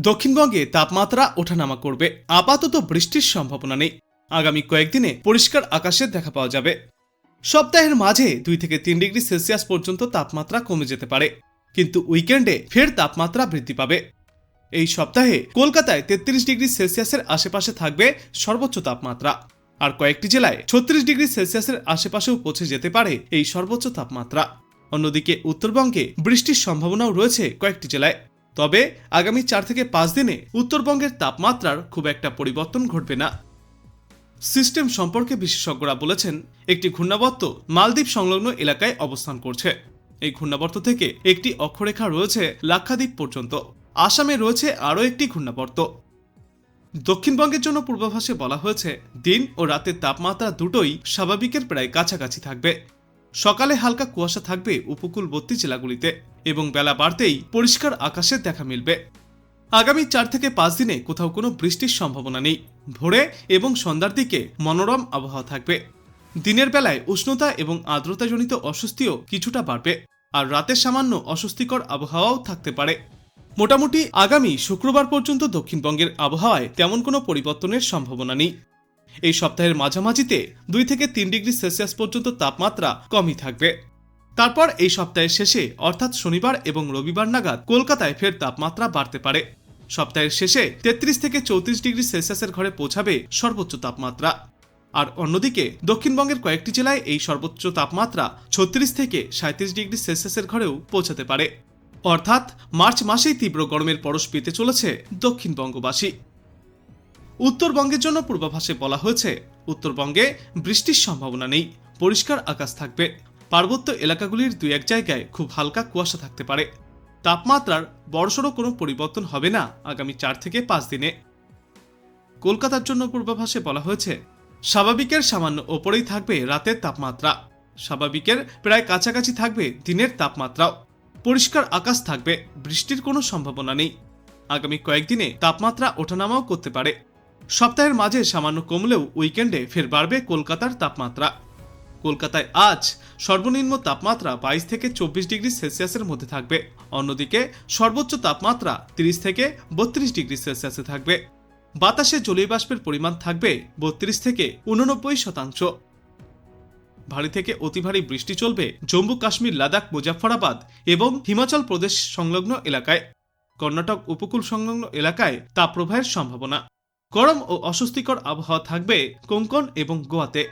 দক্ষিণবঙ্গে তাপমাত্রা ওঠানামা করবে। আপাতত বৃষ্টির সম্ভাবনা নেই। আগামী কয়েকদিনে পরিষ্কার আকাশের দেখা পাওয়া যাবে। সপ্তাহের মাঝে দুই থেকে তিন ডিগ্রি সেলসিয়াস পর্যন্ত তাপমাত্রা কমে যেতে পারে। কিন্তু উইকেন্ডে ফের তাপমাত্রা বৃদ্ধি পাবে। এই সপ্তাহে কলকাতায় তেত্রিশ ডিগ্রি সেলসিয়াসের আশেপাশে থাকবে সর্বোচ্চ তাপমাত্রা। আর কয়েকটি জেলায় ছত্রিশ ডিগ্রি সেলসিয়াসের আশেপাশেও পৌঁছে যেতে পারে এই সর্বোচ্চ তাপমাত্রা। অন্যদিকে উত্তরবঙ্গে বৃষ্টির সম্ভাবনাও রয়েছে কয়েকটি জেলায়। তবে আগামী চার থেকে পাঁচ দিনে উত্তরবঙ্গের তাপমাত্রার খুব একটা পরিবর্তন ঘটবে না। সিস্টেম সম্পর্কে বিশেষজ্ঞরা বলেছেন, একটি ঘূর্ণাবর্ত মালদ্বীপ সংলগ্ন এলাকায় অবস্থান করছে। এই ঘূর্ণাবর্ত থেকে একটি অক্ষরেখা রয়েছে লাক্ষাদ্বীপ পর্যন্ত। আসামে রয়েছে আরও একটি ঘূর্ণাবর্ত। দক্ষিণবঙ্গের জন্য পূর্বাভাসে বলা হয়েছে, দিন ও রাতের তাপমাত্রা দুটোই স্বাভাবিকের প্রায় কাছাকাছি থাকবে। সকালে হালকা কুয়াশা থাকবে উপকূলবর্তী জেলাগুলিতে, এবং বেলা বাড়তেই পরিষ্কার আকাশের দেখা মিলবে। আগামী চার থেকে পাঁচ দিনে কোথাও কোনো বৃষ্টির সম্ভাবনা নেই। ভোরে এবং সন্ধ্যার দিকে মনোরম আবহাওয়া থাকবে। দিনের বেলায় উষ্ণতা এবং আর্দ্রতাজনিত অস্বস্তিও কিছুটা বাড়বে, আর রাতের সামান্য অস্বস্তিকর আবহাওয়াও থাকতে পারে। মোটামুটি আগামী শুক্রবার পর্যন্ত দক্ষিণবঙ্গের আবহাওয়ায় তেমন কোনো পরিবর্তনের সম্ভাবনা নেই। এই সপ্তাহের মাঝামাঝিতে দুই থেকে তিন ডিগ্রি সেলসিয়াস পর্যন্ত তাপমাত্রা কমই থাকবে। তারপর এই সপ্তাহের শেষে, অর্থাৎ শনিবার এবং রবিবার নাগাদ কলকাতায় ফের তাপমাত্রা বাড়তে পারে। সপ্তাহের শেষে তেত্রিশ থেকে চৌত্রিশ ডিগ্রি সেলসিয়াসের ঘরে পৌঁছাবে সর্বোচ্চ তাপমাত্রা। আর অন্যদিকে, দক্ষিণবঙ্গের কয়েকটি জেলায় এই সর্বোচ্চ তাপমাত্রা ছত্রিশ থেকে সাঁত্রিশ ডিগ্রি সেলসিয়াসের ঘরেও পৌঁছাতে পারে। অর্থাৎ, মার্চ মাসেই তীব্র গরমের পরশ পেতে চলেছে দক্ষিণবঙ্গবাসী। উত্তরবঙ্গের জন্য পূর্বাভাসে বলা হয়েছে, উত্তরবঙ্গে বৃষ্টির সম্ভাবনা নেই, পরিষ্কার আকাশ থাকবে। পার্বত্য এলাকাগুলির দুই এক জায়গায় খুব হালকা কুয়াশা থাকতে পারে। তাপমাত্রার বড়সড় কোনো পরিবর্তন হবে না আগামী চার থেকে পাঁচ দিনে। কলকাতার জন্য পূর্বাভাসে বলা হয়েছে, স্বাভাবিকের সামান্য ওপরেই থাকবে রাতের তাপমাত্রা। স্বাভাবিকের প্রায় কাছাকাছি থাকবে দিনের তাপমাত্রাও। পরিষ্কার আকাশ থাকবে, বৃষ্টির কোনো সম্ভাবনা নেই। আগামী কয়েকদিনে তাপমাত্রা ওঠানামাও করতে পারে। সপ্তাহের মাঝে সামান্য কমলেও উইকেন্ডে ফের বাড়বে কলকাতার তাপমাত্রা। কলকাতায় আজ সর্বনিম্ন তাপমাত্রা বাইশ থেকে চব্বিশ ডিগ্রি সেলসিয়াসের মধ্যে থাকবে। অন্যদিকে সর্বোচ্চ তাপমাত্রা তিরিশ থেকে বত্রিশ ডিগ্রি সেলসিয়াসে থাকবে। বাতাসে জলীয় বাষ্পের পরিমাণ থাকবে বত্রিশ থেকে উননব্বই শতাংশ। ভারী থেকে অতি ভারী বৃষ্টি চলবে জম্মু কাশ্মীর, লাদাখ মুজাফরাবাদ এবং হিমাচল প্রদেশ সংলগ্ন এলাকায়। কর্ণাটক উপকূল সংলগ্ন এলাকায় তাপপ্রবাহের সম্ভাবনা। গরম ও অস্বস্তিকর আবহাওয়া থাকবে কোঙ্কন এবং গোয়াতে।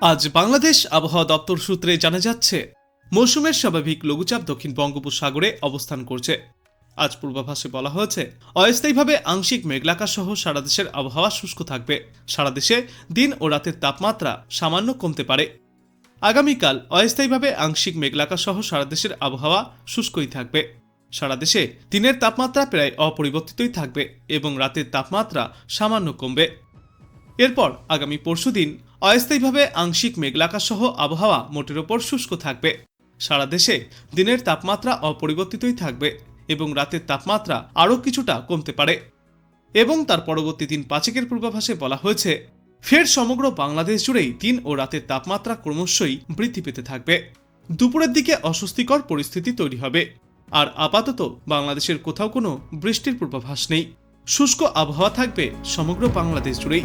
আজ বাংলাদেশ আবহাওয়া দপ্তর সূত্রে জানা যাচ্ছে, মৌসুমের স্বাভাবিক লঘুচাপ দক্ষিণ বঙ্গোপসাগরে অবস্থান করছে। আজ পূর্বাভাসে বলা হয়েছে, অস্থায়ীভাবে আংশিক মেঘলাকা সহ সারা দেশের আবহাওয়া শুষ্ক থাকবে। সারা দেশে দিন ও রাতের তাপমাত্রা সামান্য কমতে পারে। আগামীকাল অস্থায়ীভাবে আংশিক মেঘলাকা সহ সারা দেশের আবহাওয়া শুষ্কই থাকবে। সারা দেশে দিনের তাপমাত্রা প্রায় অপরিবর্তিতই থাকবে এবং রাতের তাপমাত্রা সামান্য কমবে। এরপর আগামী পরশুদিন অস্থায়ীভাবে আংশিক মেঘলাকা সহ আবহাওয়া মোটের ওপর শুষ্ক থাকবে। সারা দেশে দিনের তাপমাত্রা অপরিবর্তিতই থাকবে এবং রাতের তাপমাত্রা আরও কিছুটা কমতে পারে। এবং তার পরবর্তী দিন পাঁচেকের পূর্বাভাসে বলা হয়েছে, ফের সমগ্র বাংলাদেশ জুড়েই দিন ও রাতের তাপমাত্রা ক্রমশই বৃদ্ধি পেতে থাকবে। দুপুরের দিকে অস্বস্তিকর পরিস্থিতি তৈরি হবে। আর আপাতত বাংলাদেশের কোথাও কোনো বৃষ্টির পূর্বাভাস নেই। শুষ্ক আবহাওয়া থাকবে সমগ্র বাংলাদেশ জুড়েই।